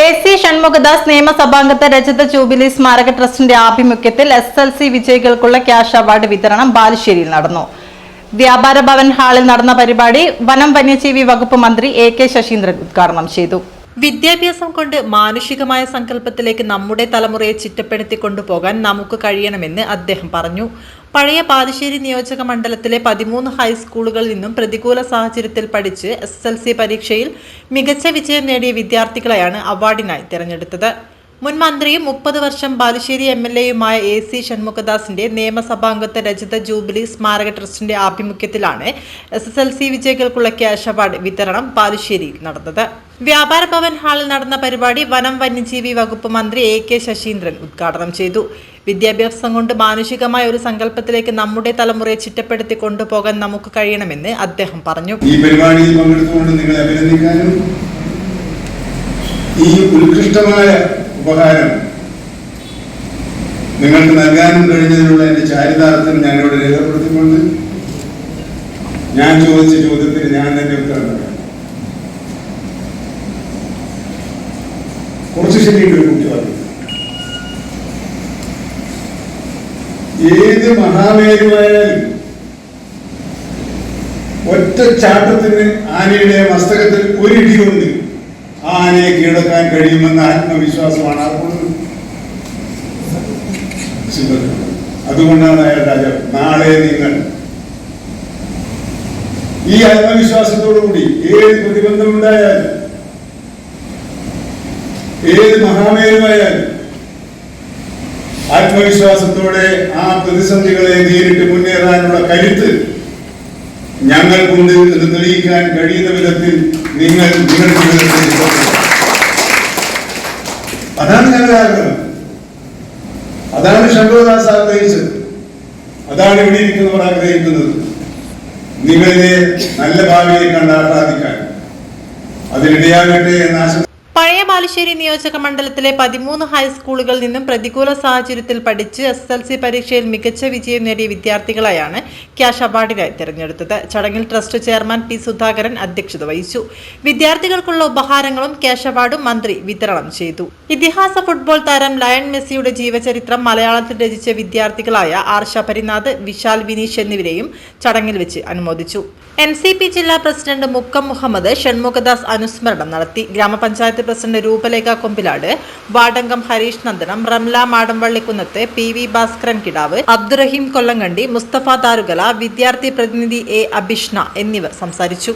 A C Shanmughadas നിയമസഭാംഗത്തെ രജത jubilee സ്മാരക ട്രസ്റ്റിന്റെ ആഭിമുഖ്യത്തിൽ എസ് എൽ സി വിജയികൾക്കുള്ള ക്യാഷ് അവാർഡ് വിതരണം ബാലുശ്ശേരിയിൽ നടന്നു. വ്യാപാര ഭവൻ ഹാളിൽ നടന്ന പരിപാടി വനം വന്യജീവി വകുപ്പ് മന്ത്രി എ കെ ശശീന്ദ്രൻ ഉദ്ഘാടനം ചെയ്തു. വിദ്യാഭ്യാസം കൊണ്ട് മാനുഷികമായ സങ്കല്പത്തിലേക്ക് നമ്മുടെ തലമുറയെ ചിട്ടപ്പെടുത്തി കൊണ്ടുപോകാൻ നമുക്ക് കഴിയണമെന്ന് അദ്ദേഹം പറഞ്ഞു. പഴയ പാതിശ്ശേരി നിയോജക മണ്ഡലത്തിലെ പതിമൂന്ന് ഹൈസ്കൂളുകളിൽ നിന്നും പ്രതികൂല സാഹചര്യത്തിൽ പഠിച്ച് എസ് എൽ സി പരീക്ഷയിൽ മികച്ച വിജയം നേടിയ വിദ്യാർത്ഥികളെയാണ് അവാർഡിനായി തിരഞ്ഞെടുത്തത്. മുൻ മന്ത്രിയും മുപ്പത് വർഷം ബാലുശ്ശേരി എം എൽ എയുമായ എ സി ഷൺമുഖദാസിന്റെ നിയമസഭാംഗത്വ രചിത ജൂബിലി സ്മാരക ട്രസ്റ്റിന്റെ ആഭിമുഖ്യത്തിലാണ് എസ് എസ് എൽ സി വിജയികൾക്കുള്ള ക്യാഷ് അവാർഡ് വിതരണം ബാലുശ്ശേരിയിൽ നടന്നത്. വ്യാപാര ഭവൻ ഹാളിൽ നടന്ന പരിപാടി വനം വന്യജീവി വകുപ്പ് മന്ത്രി എ കെ ശശീന്ദ്രൻ ഉദ്ഘാടനം ചെയ്തു. വിദ്യാഭ്യാസം കൊണ്ട് മാനുഷികമായ ഒരു സങ്കല്പത്തിലേക്ക് നമ്മുടെ തലമുറയെ ചിട്ടപ്പെടുത്തി കൊണ്ടുപോകാൻ നമുക്ക് കഴിയണമെന്ന് അദ്ദേഹം പറഞ്ഞു. ഈ പരിപാടിയിൽ പങ്കെടുത്തുകൊണ്ട് നിങ്ങളെ അഭിനന്ദിക്കാനും ഈ ഉത്കൃഷ്ടമായ ഉപഹാരം നിങ്ങൾക്ക് നൽകാനും കഴിഞ്ഞതിനുള്ള എന്റെ ചാരിതാർത്ഥ്യം ഞാനിവിടെ രേഖപ്പെടുത്തിക്കൊണ്ട് ഞാൻ ചോദിച്ച ചോദ്യത്തിന് ഞാൻ തന്നെ ഉത്തരം കുറച്ച് ശരിയുണ്ട് ഒരു കുട്ടി പറഞ്ഞു ഏത് മഹാമേരുമായാലും ഒറ്റ ചാട്ടത്തിന് ആനയുടെ മസ്തകത്തിൽ ഒരു ഇടിയുണ്ട്. ആനയെ കീഴടക്കാൻ കഴിയുമെന്ന ആത്മവിശ്വാസമാണ്. അതുകൊണ്ടാണ് അയാൾ രാജാവ് നാളെ നിങ്ങൾ ഈ ആത്മവിശ്വാസത്തോടുകൂടി ഏത് പ്രതിബന്ധമുണ്ടായാലും ഏത് മഹാമേരുമായാലും ആത്മവിശ്വാസത്തോടെ ആ പ്രതിസന്ധികളെ നേരിട്ട് മുന്നേറാനുള്ള കരുത്ത് ഞങ്ങൾക്കുണ്ട് എന്ന് തെളിയിക്കാൻ കഴിയുന്ന വിധത്തിൽ നിങ്ങൾ നിങ്ങളുടെ ജീവിതത്തിൽ. അതാണ് ഞങ്ങളുടെ ആഗ്രഹം. അതാണ് ശങ്കരദാസ് ആഗ്രഹിച്ചത്. അതാണ് ഇവിടെ ഇരിക്കുന്നവർ ആഗ്രഹിക്കുന്നത്. നിങ്ങളിലെ നല്ല ഭാവിയെ കണ്ട് ആഹ്ലാദിക്കാൻ അതിനിടയാകട്ടെ എന്ന് ആശംസ ബാലുശ്ശേരി നിയോജക മണ്ഡലത്തിലെ പതിമൂന്ന് ഹൈസ്കൂളുകളിൽ നിന്നും പ്രതികൂല സാഹചര്യത്തിൽ പഠിച്ച് എസ് എൽ സി പരീക്ഷയിൽ മികച്ച വിജയം നേടിയ വിദ്യാർത്ഥികളെയാണ് ക്യാഷ് അവാർഡിനായി തിരഞ്ഞെടുത്തത്. ചടങ്ങിൽ ട്രസ്റ്റ് ചെയർമാൻ പി സുധാകരൻ അധ്യക്ഷത വഹിച്ചു. വിദ്യാർത്ഥികൾക്കുള്ള ഉപഹാരങ്ങളും ക്യാഷ് അവാർഡും മന്ത്രി വിതരണം ചെയ്തു. ഇതിഹാസ ഫുട്ബോൾ താരം ലയൺ മെസ്സിയുടെ ജീവചരിത്രം മലയാളത്തിൽ രചിച്ച വിദ്യാർത്ഥികളായ ആർ ശബരിനാഥ് വിശാൽ വിനീഷ് എന്നിവരെയും ചടങ്ങിൽ വെച്ച് അനുമോദിച്ചു. എൻ സി പി ജില്ലാ പ്രസിഡന്റ് മുക്കം മുഹമ്മദ് ഷൺമുഖദാസ് അനുസ്മരണം നടത്തി. ഗ്രാമപഞ്ചായത്ത് പ്രസിഡന്റ് രൂപലേഖ കൊമ്പിലാട് വാർഡംഗം ഹരീഷ് നന്ദനം റംല മാടമ്പള്ളിക്കുന്നത്ത് പി വി ഭാസ്കരൻ കിടാവ് അബ്ദുറഹീം കൊല്ലങ്കണ്ടി മുസ്തഫ താരുകല വിദ്യാർത്ഥി പ്രതിനിധി എ അഭിഷ്ണ എന്നിവർ സംസാരിച്ചു.